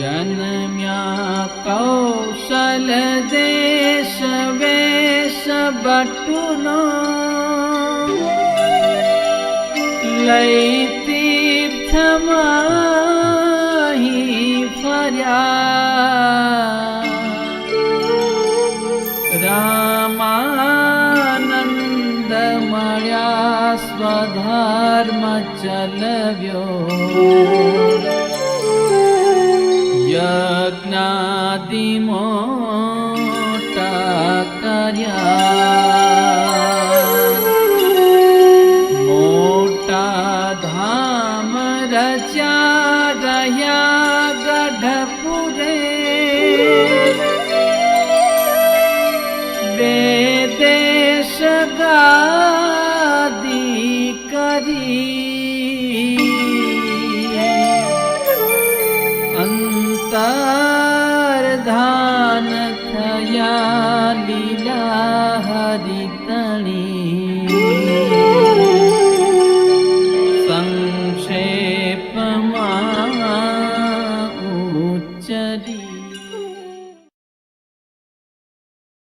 जन्म्या कौशलदेश वेश बटुनो लैतीर्थमाहि फर्या। रामानन्दमया स्वधर्म यज्ञादिमोटा कर्या रचा रह्या गढपुरे। वेदेश गादी লীলা হরিতলী